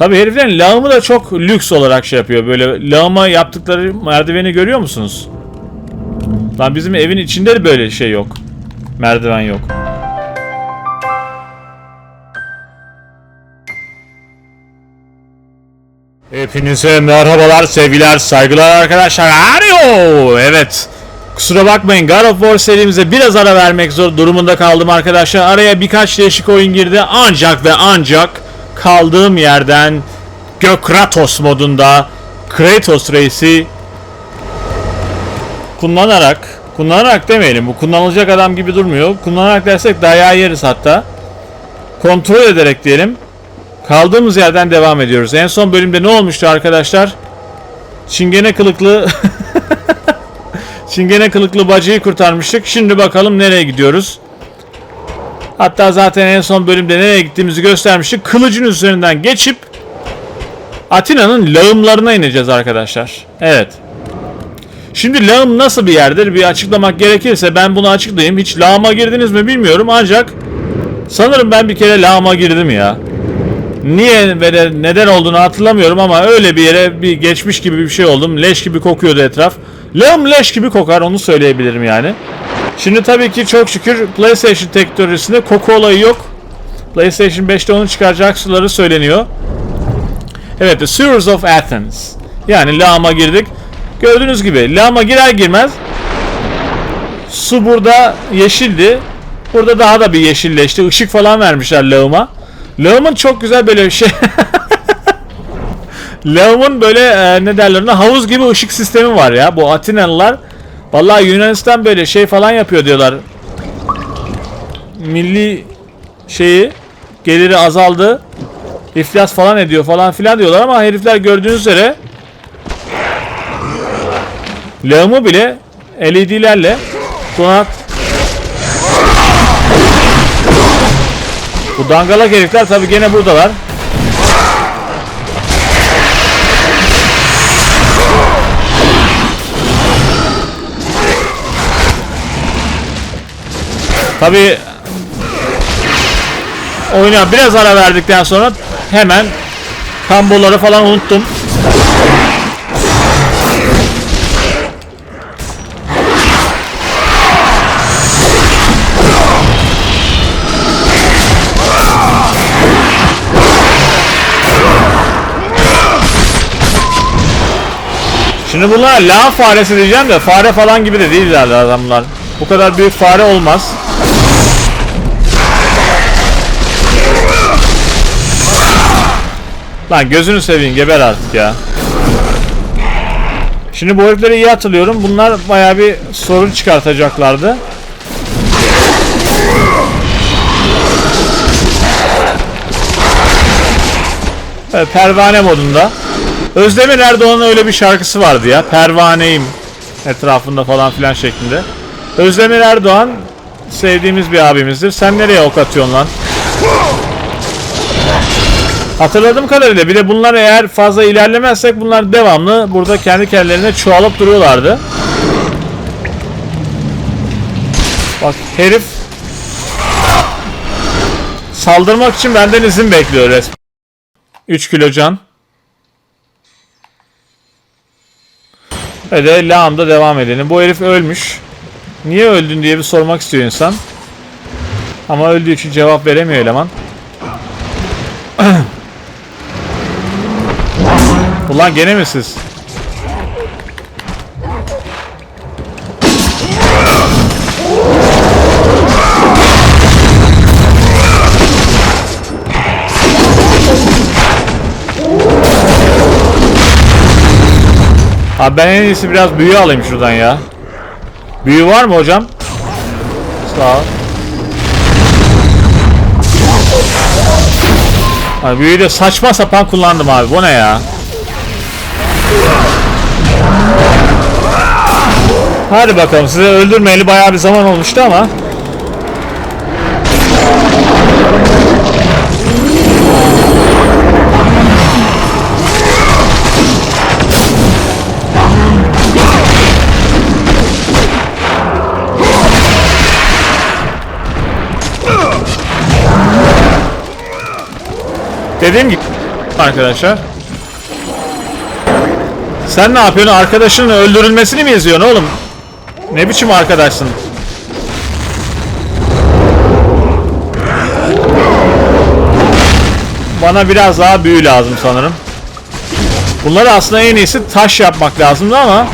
Tabi heriflerin lağımı da çok lüks olarak şey yapıyor. Böyle lağıma yaptıkları merdiveni görüyor musunuz? Lan bizim evin içinde de böyle şey yok. Merdiven yok. Hepinize merhabalar, sevgiler, saygılar arkadaşlar. Ario! Evet. Kusura bakmayın God of War serimize biraz ara vermek zor durumunda kaldım arkadaşlar. Araya birkaç değişik oyun girdi ancak ve ancak kaldığım yerden Gökratos modunda Kratos Reis'i kullanarak kullanarak demeyelim bu kullanılacak adam gibi durmuyor. Kullanarak dersek dayağı yeriz hatta. Kontrol ederek diyelim. Kaldığımız yerden devam ediyoruz. En son bölümde ne olmuştu arkadaşlar? Çingene kılıklı Çingene kılıklı bacıyı kurtarmıştık. Şimdi bakalım nereye gidiyoruz. Hatta zaten en son bölümde nereye gittiğimizi göstermiştik. Kılıcın üzerinden geçip Atina'nın lağımlarına ineceğiz arkadaşlar. Evet. Şimdi lağım nasıl bir yerdir? Bir açıklamak gerekirse ben bunu açıklayayım. Hiç lağıma girdiniz mi bilmiyorum ancak sanırım ben bir kere lağıma girdim ya. Niye ve de neden olduğunu hatırlamıyorum ama öyle bir yere bir geçmiş gibi bir şey oldum. Leş gibi kokuyordu etraf. Lağım leş gibi kokar onu söyleyebilirim yani. Şimdi tabii ki çok şükür PlayStation teknolojisinde koku olayı yok. PlayStation 5'te onu çıkaracakları söyleniyor. Evet, The Sewers of Athens. Yani lağıma girdik. Gördüğünüz gibi lağıma girer girmez su burada yeşildi. Burada daha da bir yeşilleşti. Işık falan vermişler lağıma. Lağımın çok güzel böyle bir şey. Lağımın böyle e, ne derler ona havuz gibi ışık sistemi var ya. Bu Atinalılar vallahi Yunanistan böyle şey falan yapıyor diyorlar. Milli şeyi geliri azaldı. İflas falan ediyor falan filan diyorlar ama herifler gördüğünüz üzere lağımı bile LED'lerle donat Bu dangalak herifler tabi gene buradalar. Tabi oyuna biraz ara verdikten sonra hemen kamboları falan unuttum. Şimdi bunlar lağım faresi diyeceğim de fare falan gibi de değiller adamlar. Bu kadar büyük fare olmaz. Lan gözünü seveyim geber artık ya. Şimdi bu herifleri iyi hatırlıyorum. Bunlar bayağı bir sorun çıkartacaklardı. Evet, pervane modunda. Özdemir Erdoğan'ın öyle bir şarkısı vardı ya. Pervaneyim etrafında falan filan şeklinde. Özdemir Erdoğan sevdiğimiz bir abimizdir. Sen nereye ok atıyorsun lan? Hatırladığım kadarıyla bir de bunlar eğer fazla ilerlemezsek bunlar devamlı burada kendi kendilerine çoğalıp duruyorlardı. Bak herif saldırmak için benden izin bekliyor resmen. 3 kilo can. De lağımda devam edelim. Bu herif ölmüş. Niye öldün diye bir sormak istiyor insan. Ama öldüğü için cevap veremiyor eleman. Ulan gene mi siz? Abi ben en iyisi biraz büyü alayım şuradan ya. Büyü var mı hocam? Sağ ol. Abi büyüyü de saçma sapan kullandım abi. Bu ne ya? Hadi bakalım size öldürmeyeli bayağı bir zaman olmuştu ama. Dediğim gibi arkadaşlar. Sen ne yapıyorsun? Arkadaşının öldürülmesini mi izliyorsun oğlum? Ne biçim arkadaşsın? Bana biraz daha büyü lazım sanırım. Bunları aslında en iyisi taş yapmak lazımdı ama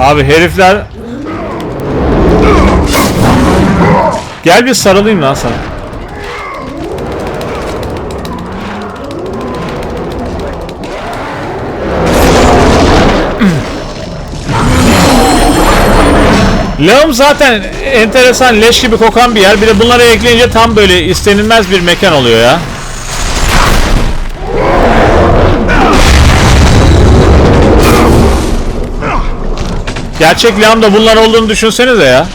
Abi herifler Gel bir sarılayım lan sana. Lağım zaten enteresan leş gibi kokan bir yer. Bir de bunları ekleyince tam böyle istenilmez bir mekan oluyor ya. Gerçek lağımda bunlar olduğunu düşünsenize ya.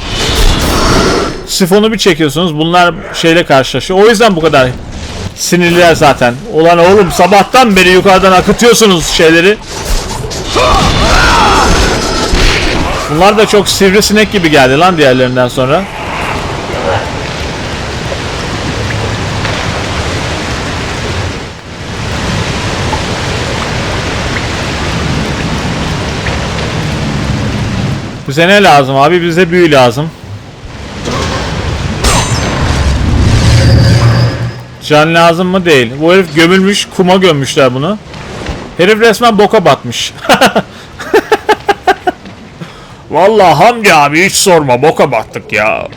Sifonu bir çekiyorsunuz. Bunlar şeyle karşılaşıyor. O yüzden bu kadar sinirliler zaten. Ulan oğlum sabahtan beri yukarıdan akıtıyorsunuz şeyleri. Bunlar da çok sivrisinek gibi geldi lan diğerlerinden sonra. Bize ne lazım abi? Bize büyü lazım. Can lazım mı? Değil. Bu herif gömülmüş. Kuma gömmüşler bunu. Herif resmen boka batmış. Vallahi Hamdi abi hiç sorma. Boka battık ya.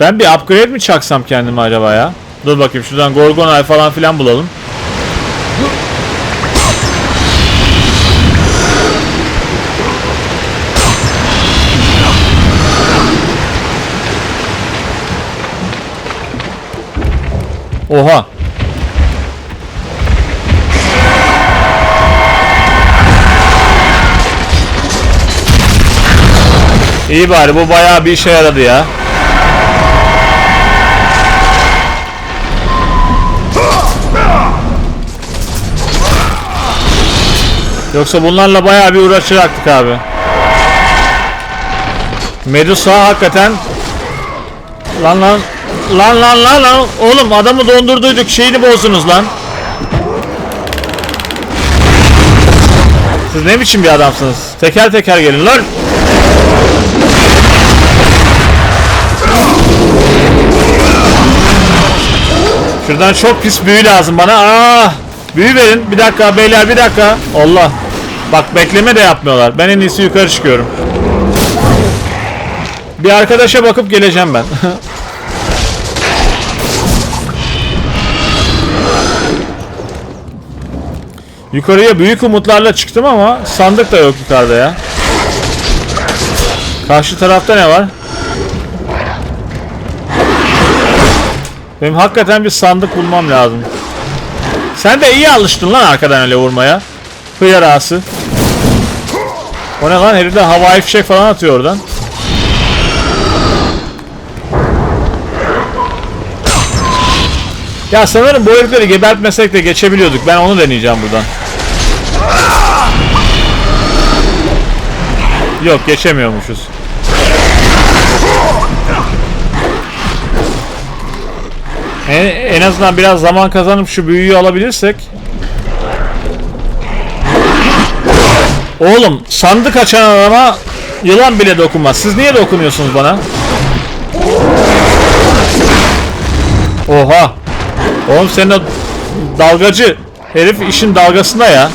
Ben bir upgrade mi çaksam kendime acaba ya? Dur bakayım şuradan Gorgonay falan filan bulalım. Oha. İyi bari bu bayağı bir işe yaradı ya. Yoksa bunlarla bayağı bir uğraşacaktık abi. Medusa hakikaten Lan lan Lan lan lan lan. Oğlum adamı dondurduyduk şeyini bozdunuz lan. Siz ne biçim bir adamsınız? Teker teker gelin lan. Şuradan çok pis büyü lazım bana. Aa, Büyü verin. Bir dakika beyler bir dakika. Allah. Bak bekleme de yapmıyorlar. Ben en iyisi yukarı çıkıyorum. Bir arkadaşa bakıp geleceğim ben Yukarıya büyük umutlarla çıktım ama sandık da yok yukarıda ya. Karşı tarafta ne var? Benim hakikaten bir sandık bulmam lazım. Sen de iyi alıştın lan arkadan öyle vurmaya. Hıyar ağası. O ne lan herifler havai fişek falan atıyor oradan. Ya sanırım bu herifleri gebertmesek de geçebiliyorduk. Ben onu deneyeceğim buradan. Yok geçemiyormuşuz. En, en azından biraz zaman kazanıp şu büyüyü alabilirsek. Oğlum sandık açan adama yılan bile dokunmaz. Siz niye dokunuyorsunuz bana? Oha. Oğlum senin o dalgacı herif işin dalgasında ya.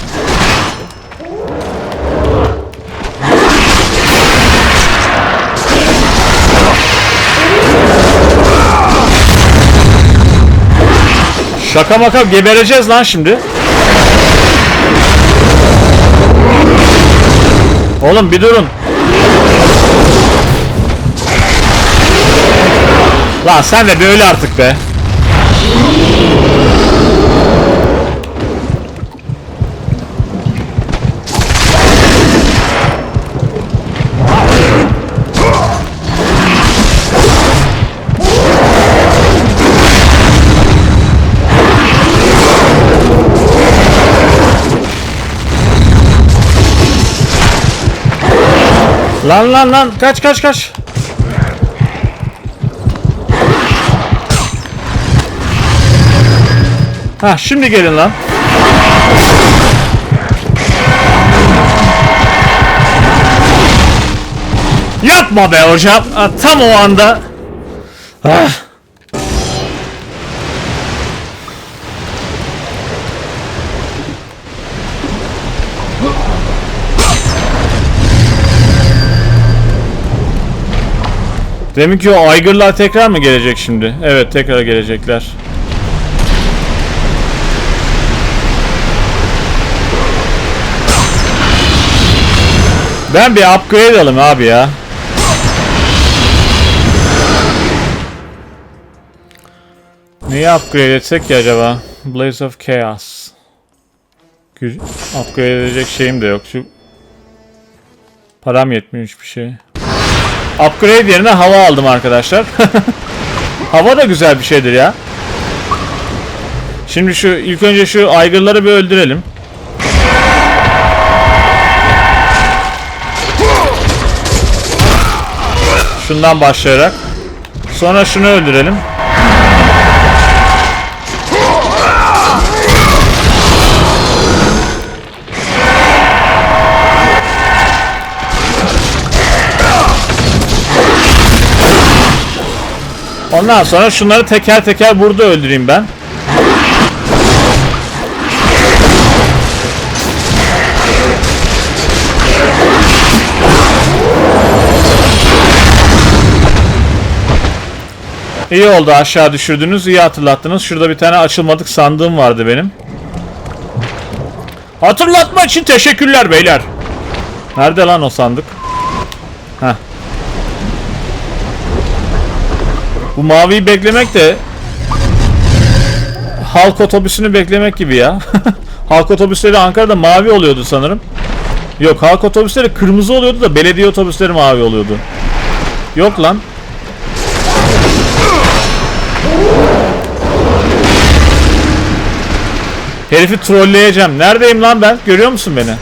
Şaka maka gebereceğiz lan şimdi. Oğlum bir durun. Lan sen de böyle artık be. Lan lan lan kaç kaç kaç. Ha şimdi gelin lan. Yapma be hocam. Ha, tam o anda. Ah. Deminki o aygırlar tekrar mı gelecek şimdi? Evet tekrar gelecekler. Ben bir upgrade alayım abi ya. Neyi upgrade etsek ki acaba? Blaze of Chaos. Upgrade edecek şeyim de yok. Şu param yetmiyor hiçbir şey. Upgrade yerine hava aldım arkadaşlar. hava da güzel bir şeydir ya. Şimdi şu ilk önce şu aygırları bir öldürelim. Şundan başlayarak. Sonra şunu öldürelim. Ondan sonra şunları teker teker burada öldüreyim ben. İyi oldu aşağı düşürdünüz. iyi hatırlattınız. Şurada bir tane açılmadık sandığım vardı benim. Hatırlatma için teşekkürler beyler. Nerede lan o sandık? Bu maviyi beklemek de halk otobüsünü beklemek gibi ya. halk otobüsleri Ankara'da mavi oluyordu sanırım. Yok halk otobüsleri kırmızı oluyordu da belediye otobüsleri mavi oluyordu. Yok lan. Herifi trolleyeceğim. Neredeyim lan ben? Görüyor musun beni?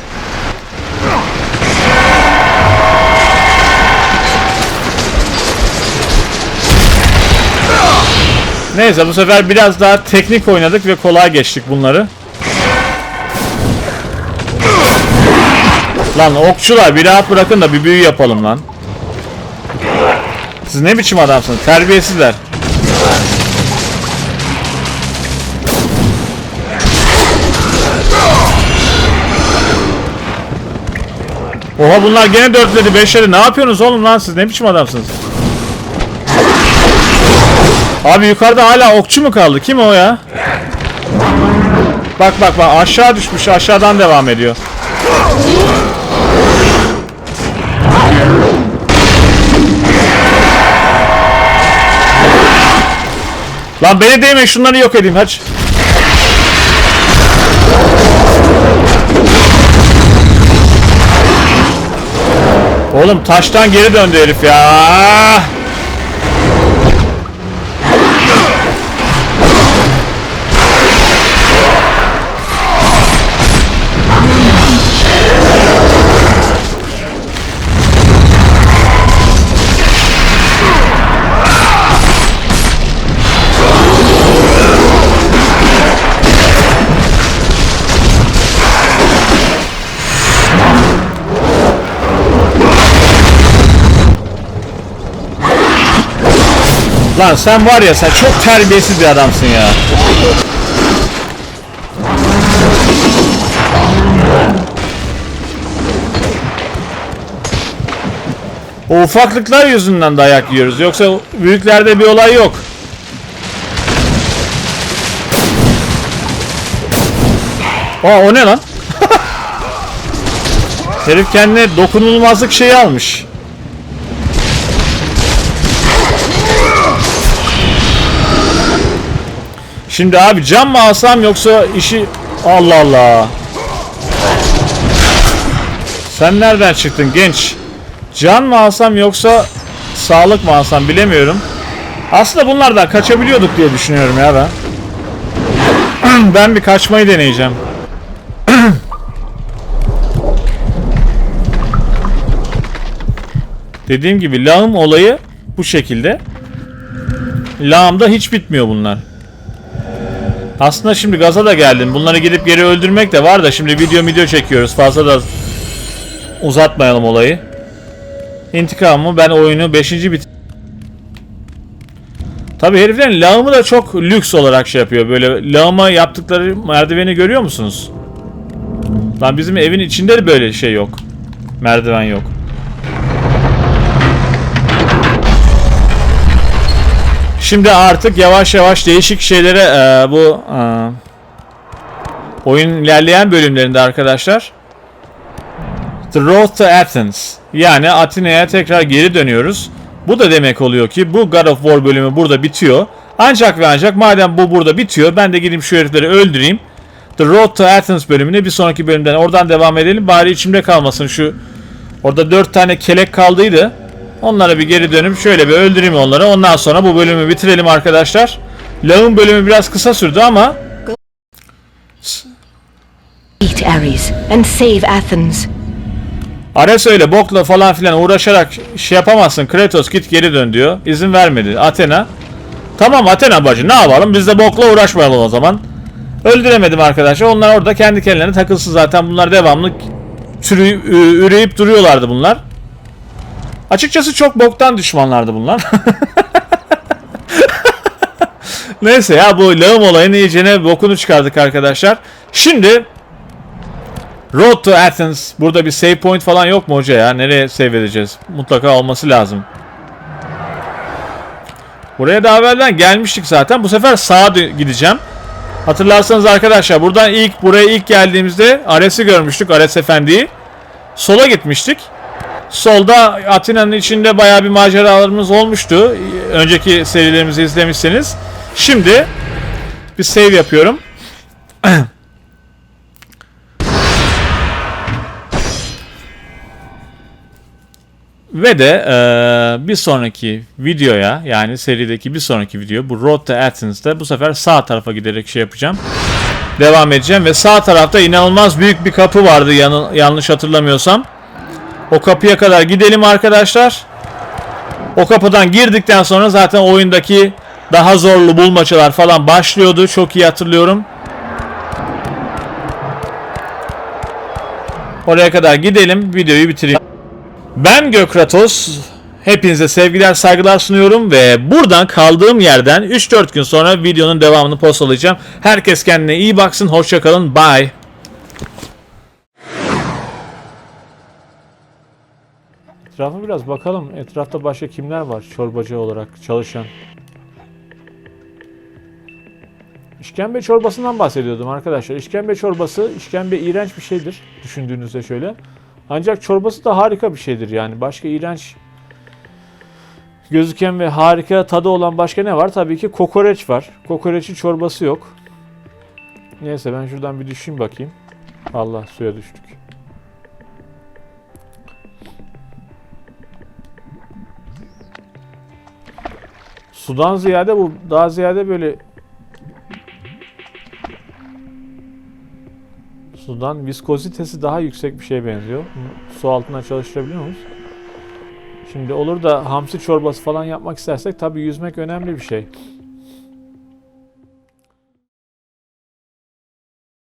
Neyse bu sefer biraz daha teknik oynadık ve kolay geçtik bunları. Lan okçular bir rahat bırakın da bir büyü yapalım lan. Siz ne biçim adamsınız? Terbiyesizler. Oha bunlar gene dörtledi beşleri. Ne yapıyorsunuz oğlum lan siz? Ne biçim adamsınız? Abi yukarıda hala okçu mu kaldı? Kim o ya? Bak bak bak aşağı düşmüş. Aşağıdan devam ediyor. Lan beni değme şunları yok edeyim hadi. Oğlum taştan geri döndü herif ya. Lan sen var ya sen çok terbiyesiz bir adamsın ya. O ufaklıklar yüzünden dayak yiyoruz. Yoksa büyüklerde bir olay yok. Aa o ne lan? Herif kendine dokunulmazlık şeyi almış. Şimdi abi cam mı alsam yoksa işi... Allah Allah. Sen nereden çıktın genç? Can mı alsam yoksa sağlık mı alsam bilemiyorum. Aslında bunlardan kaçabiliyorduk diye düşünüyorum ya ben. ben bir kaçmayı deneyeceğim. Dediğim gibi lağım olayı bu şekilde. Lağımda hiç bitmiyor bunlar. Aslında şimdi gaza da geldim. Bunları gidip geri öldürmek de var da şimdi video video çekiyoruz. Fazla da uzatmayalım olayı. İntikamımı ben oyunu 5. bit Tabi heriflerin lağımı da çok lüks olarak şey yapıyor. Böyle lağıma yaptıkları merdiveni görüyor musunuz? Lan bizim evin içinde de böyle şey yok. Merdiven yok. Şimdi artık yavaş yavaş değişik şeylere e, bu e, oyun ilerleyen bölümlerinde arkadaşlar The Road to Athens yani Atina'ya tekrar geri dönüyoruz. Bu da demek oluyor ki bu God of War bölümü burada bitiyor. Ancak ve ancak madem bu burada bitiyor ben de gideyim şu herifleri öldüreyim. The Road to Athens bölümünü bir sonraki bölümden oradan devam edelim. Bari içimde kalmasın şu orada dört tane kelek kaldıydı. Onlara bir geri dönüp şöyle bir öldüreyim onları. Ondan sonra bu bölümü bitirelim arkadaşlar. Lağım bölümü biraz kısa sürdü ama Beat Ares and save Athens. Ares öyle bokla falan filan uğraşarak şey yapamazsın. Kratos git geri dön diyor. İzin vermedi. Athena. Tamam Athena bacı ne yapalım biz de bokla uğraşmayalım o zaman. Öldüremedim arkadaşlar. Onlar orada kendi kendilerine takılsın zaten. Bunlar devamlı türü, ü- üreyip duruyorlardı bunlar. Açıkçası çok boktan düşmanlardı bunlar. Neyse ya bu lağım olayını iyicene bokunu çıkardık arkadaşlar. Şimdi Road to Athens. Burada bir save point falan yok mu hoca ya? Nereye save edeceğiz? Mutlaka olması lazım. Buraya daha evvelden gelmiştik zaten. Bu sefer sağa gideceğim. Hatırlarsanız arkadaşlar buradan ilk buraya ilk geldiğimizde Ares'i görmüştük. Ares Efendi'yi. Sola gitmiştik. Solda Atina'nın içinde bayağı bir maceralarımız olmuştu. Önceki serilerimizi izlemişseniz. Şimdi bir save yapıyorum. Ve de eee, bir sonraki videoya yani serideki bir sonraki video bu Road to Athens'te bu sefer sağ tarafa giderek şey yapacağım. Devam edeceğim ve sağ tarafta inanılmaz büyük bir kapı vardı yanı- yanlış hatırlamıyorsam. O kapıya kadar gidelim arkadaşlar. O kapıdan girdikten sonra zaten oyundaki daha zorlu bulmacalar falan başlıyordu. Çok iyi hatırlıyorum. Oraya kadar gidelim. Videoyu bitireyim. Ben Gökratos. Hepinize sevgiler saygılar sunuyorum ve buradan kaldığım yerden 3-4 gün sonra videonun devamını postalayacağım. Herkes kendine iyi baksın. Hoşçakalın. Bye. Etrafa biraz bakalım. Etrafta başka kimler var çorbacı olarak çalışan? İşkembe çorbasından bahsediyordum arkadaşlar. İşkembe çorbası, işkembe iğrenç bir şeydir düşündüğünüzde şöyle. Ancak çorbası da harika bir şeydir yani. Başka iğrenç gözüken ve harika tadı olan başka ne var? Tabii ki kokoreç var. Kokoreçin çorbası yok. Neyse ben şuradan bir düşeyim bakayım. Allah suya düştük. Sudan ziyade bu daha ziyade böyle Sudan viskozitesi daha yüksek bir şeye benziyor. Su altından çalıştırabiliyor muyuz? Şimdi olur da hamsi çorbası falan yapmak istersek tabii yüzmek önemli bir şey.